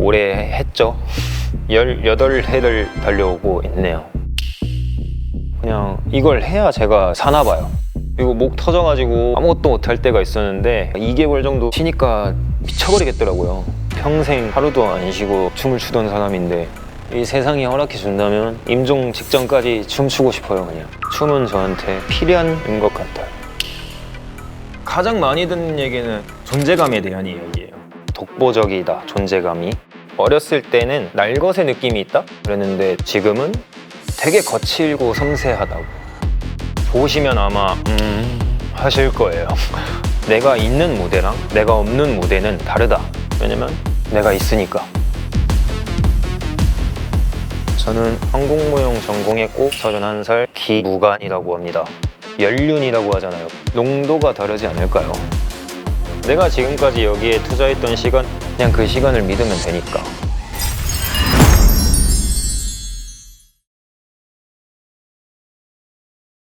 했죠? 18회를 달려오고 있네요. 그냥 이걸 해야 제가 사나 봐요. 이거 목 터져가지고 아무것도 못할 때가 있었는데 2개월 정도 쉬니까 미쳐버리겠더라고요. 평생 하루도 안 쉬고 춤을 추던 사람인데 이 세상이 허락해 준다면 임종 직전까지 춤추고 싶어요 그냥. 춤은 저한테 필연인 것 같아요. 가장 많이 듣는 얘기는 존재감에 대한 이야기예요. 독보적이다 존재감이 어렸을 때는 날것의 느낌이 있다? 그랬는데 지금은 되게 거칠고 섬세하다고. 보시면 아마 음 하실 거예요. 내가 있는 무대랑 내가 없는 무대는 다르다. 왜냐면 내가 있으니까. 저는 항공모형 전공했고 31살 기무관이라고 합니다. 연륜이라고 하잖아요. 농도가 다르지 않을까요? 내가 지금까지 여기에 투자했던 시간 그냥 그 시간을 믿으면 되니까